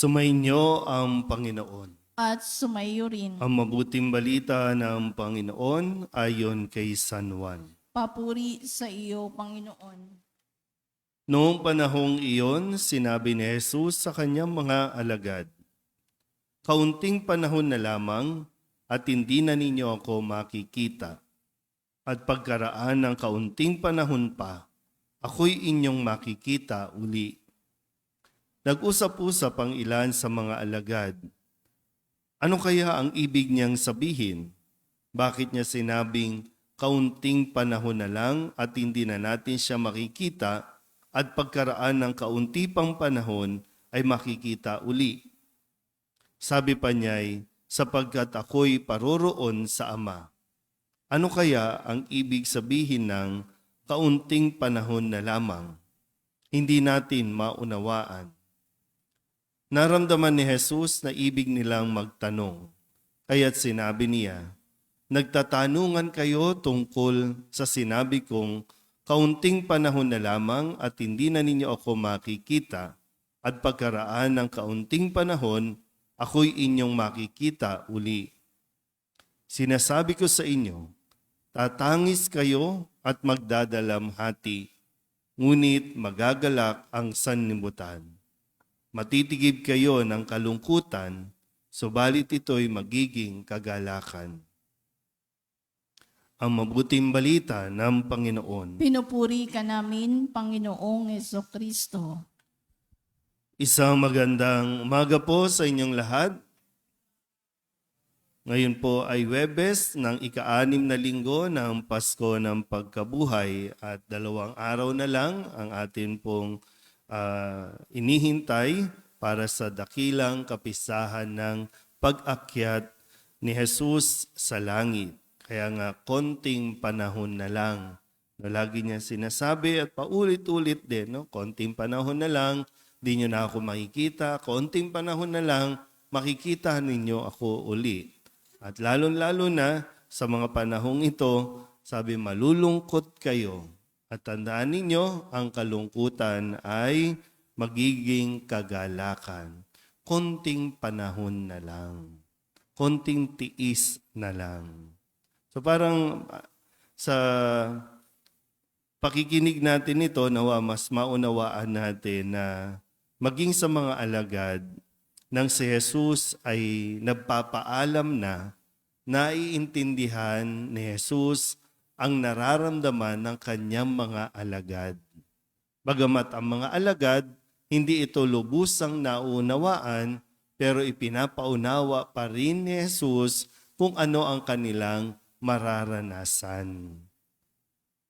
Sumainyo ang Panginoon. at sumayo rin. Ang mabuting balita ng Panginoon ayon kay San Juan. Papuri sa iyo, Panginoon. Noong panahong iyon, sinabi ni Jesus sa kanyang mga alagad, Kaunting panahon na lamang at hindi na ninyo ako makikita. At pagkaraan ng kaunting panahon pa, ako'y inyong makikita uli. Nag-usap-usap ang ilan sa mga alagad. Ano kaya ang ibig niyang sabihin? Bakit niya sinabing kaunting panahon na lang at hindi na natin siya makikita at pagkaraan ng kaunti pang panahon ay makikita uli? Sabi pa niya'y, sapagkat ako'y paroroon sa Ama. Ano kaya ang ibig sabihin ng kaunting panahon na lamang? Hindi natin maunawaan. Naramdaman ni Jesus na ibig nilang magtanong. Kaya't sinabi niya, Nagtatanungan kayo tungkol sa sinabi kong kaunting panahon na lamang at hindi na ninyo ako makikita at pagkaraan ng kaunting panahon, ako'y inyong makikita uli. Sinasabi ko sa inyo, tatangis kayo at magdadalamhati, ngunit magagalak ang sanlibutan. Matitigib kayo ng kalungkutan, subalit ito'y magiging kagalakan. Ang mabuting balita ng Panginoon. Pinupuri ka namin, Panginoong Yeso Kristo. Isang magandang umaga po sa inyong lahat. Ngayon po ay Webes ng ika-anim na linggo ng Pasko ng Pagkabuhay at dalawang araw na lang ang atin pong ah, inihintay para sa dakilang kapisahan ng pag-akyat ni Jesus sa langit. Kaya nga konting panahon na lang. No, lagi niya sinasabi at paulit-ulit din, no? konting panahon na lang, di nyo na ako makikita, konting panahon na lang, makikita ninyo ako uli. At lalo-lalo na sa mga panahong ito, sabi malulungkot kayo. At tandaan ninyo, ang kalungkutan ay magiging kagalakan. Konting panahon na lang. Konting tiis na lang. So parang ah, sa pakikinig natin ito, nawa mas maunawaan natin na maging sa mga alagad, nang si Jesus ay nagpapaalam na, naiintindihan ni Jesus ang nararamdaman ng kanyang mga alagad. Bagamat ang mga alagad, hindi ito lubusang naunawaan, pero ipinapaunawa pa rin ni Jesus kung ano ang kanilang mararanasan.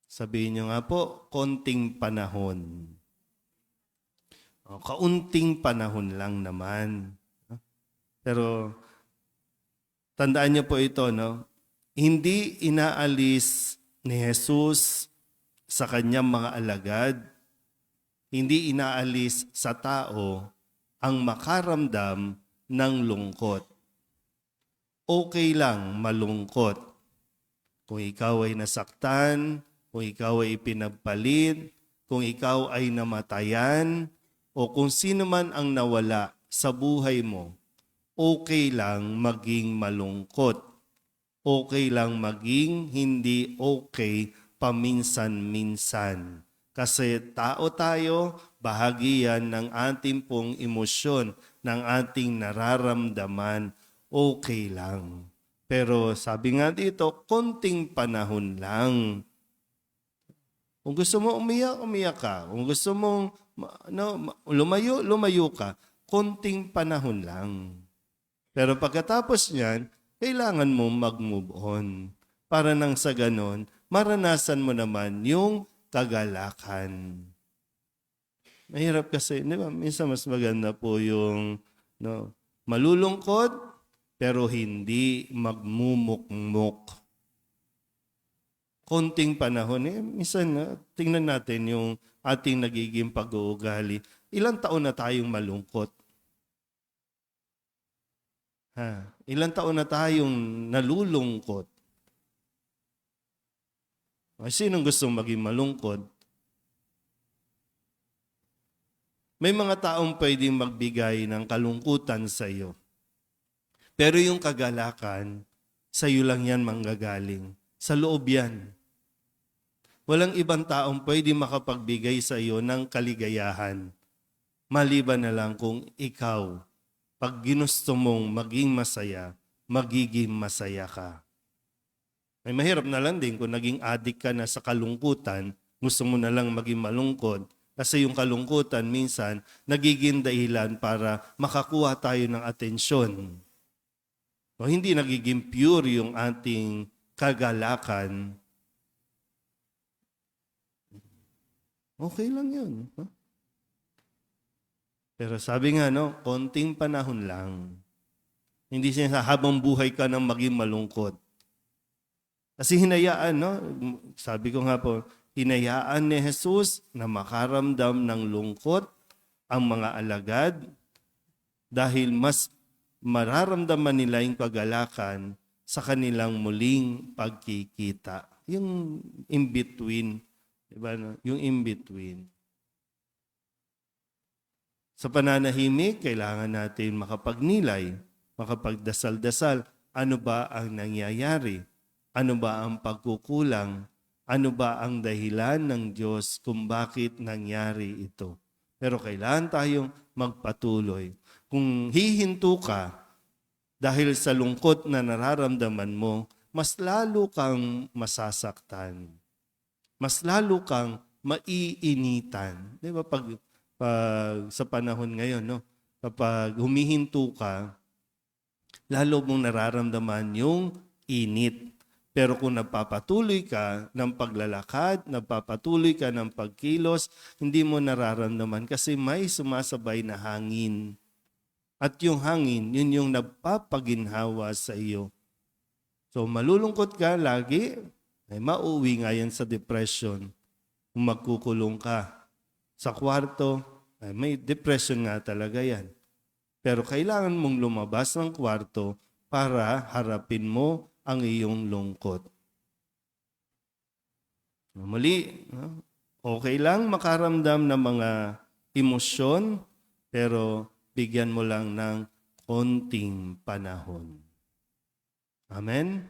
Sabihin nyo nga po, konting panahon. O, kaunting panahon lang naman. Pero tandaan niyo po ito, no? Hindi inaalis ni Jesus sa kanyang mga alagad, hindi inaalis sa tao ang makaramdam ng lungkot. Okay lang malungkot. Kung ikaw ay nasaktan, kung ikaw ay pinagpalit, kung ikaw ay namatayan, o kung sino man ang nawala sa buhay mo, okay lang maging malungkot. Okay lang maging hindi okay paminsan-minsan. Kasi tao tayo, bahagi yan ng ating pong emosyon, ng ating nararamdaman, okay lang. Pero sabi nga dito, konting panahon lang. Kung gusto mo umiyak, umiyak ka. Kung gusto mong no, ma- lumayo, lumayo ka. Konting panahon lang. Pero pagkatapos niyan, kailangan mo mag-move on. Para nang sa ganon, maranasan mo naman yung kagalakan. Mahirap kasi, di ba? Minsan mas maganda po yung no, malulungkot, pero hindi magmumukmuk konting panahon, eh, minsan na, tingnan natin yung ating nagiging pag-uugali. Ilang taon na tayong malungkot? Ha? Ilang taon na tayong nalulungkot? Ay, sinong gustong maging malungkot? May mga taong pwedeng magbigay ng kalungkutan sa iyo. Pero yung kagalakan, sa iyo lang yan manggagaling. Sa loob yan. Walang ibang taong pwede makapagbigay sa iyo ng kaligayahan. Maliban na lang kung ikaw, pag ginusto mong maging masaya, magiging masaya ka. Ay mahirap na lang din kung naging adik ka na sa kalungkutan, gusto mo na lang maging malungkot, kasi yung kalungkutan minsan nagiging dahilan para makakuha tayo ng atensyon. O hindi nagiging pure yung ating kagalakan. Okay lang yun. no? Pero sabi nga, no, konting panahon lang. Hindi siya habang buhay ka nang maging malungkot. Kasi hinayaan, no? Sabi ko nga po, hinayaan ni Jesus na makaramdam ng lungkot ang mga alagad dahil mas mararamdaman nila yung kagalakan sa kanilang muling pagkikita. Yung in-between, di ba? no? Yung in-between. Sa pananahimik, kailangan natin makapagnilay, makapagdasal-dasal. Ano ba ang nangyayari? Ano ba ang pagkukulang? Ano ba ang dahilan ng Diyos kung bakit nangyari ito? Pero kailangan tayong magpatuloy. Kung hihinto ka dahil sa lungkot na nararamdaman mo, mas lalo kang masasaktan. Mas lalo kang maiinitan. Di ba pag, pag sa panahon ngayon, no? kapag humihinto ka, lalo mong nararamdaman yung init. Pero kung nagpapatuloy ka ng paglalakad, nagpapatuloy ka ng pagkilos, hindi mo nararamdaman kasi may sumasabay na hangin. At yung hangin, yun yung nagpapaginhawa sa iyo. So malulungkot ka lagi, ay mauwi nga yan sa depression. Kung magkukulong ka sa kwarto, ay may depression nga talaga yan. Pero kailangan mong lumabas ng kwarto para harapin mo ang iyong lungkot. Muli, no? okay lang makaramdam ng mga emosyon, pero bigyan mo lang ng konting panahon. Amen?